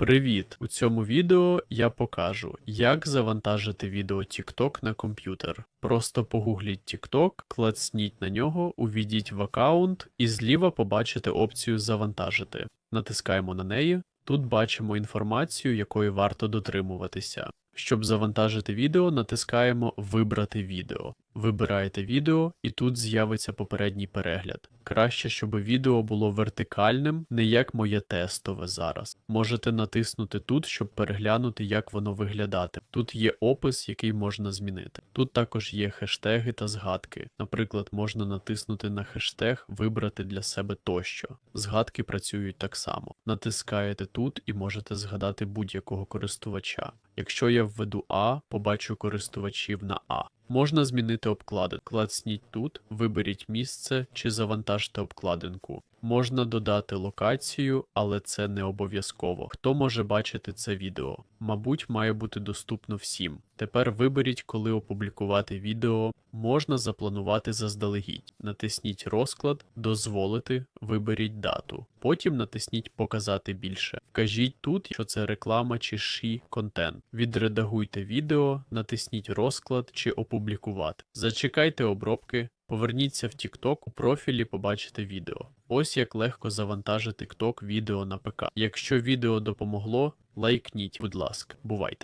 Привіт! У цьому відео я покажу, як завантажити відео TikTok на комп'ютер. Просто погугліть TikTok, клацніть на нього, увійдіть в аккаунт і зліва побачите опцію Завантажити. Натискаємо на неї. Тут бачимо інформацію, якої варто дотримуватися. Щоб завантажити відео, натискаємо Вибрати відео. Вибираєте відео, і тут з'явиться попередній перегляд. Краще, щоб відео було вертикальним, не як моє тестове зараз. Можете натиснути тут, щоб переглянути, як воно виглядати. Тут є опис, який можна змінити. Тут також є хештеги та згадки. Наприклад, можна натиснути на хештег, вибрати для себе тощо. Згадки працюють так само. Натискаєте тут і можете згадати будь-якого користувача. Якщо я введу А, побачу користувачів на А. Можна змінити обкладинку. Клацніть тут, виберіть місце чи завантажте обкладинку. Можна додати локацію, але це не обов'язково. Хто може бачити це відео? Мабуть, має бути доступно всім. Тепер виберіть, коли опублікувати відео. Можна запланувати заздалегідь. Натисніть розклад, дозволити, виберіть дату. Потім натисніть Показати більше. Вкажіть тут, що це реклама чи ші контент. Відредагуйте відео, натисніть розклад чи опублікувати. Зачекайте обробки. Поверніться в TikTok, у профілі побачите відео. Ось як легко завантажити TikTok відео на ПК. Якщо відео допомогло, лайкніть, будь ласка, бувайте.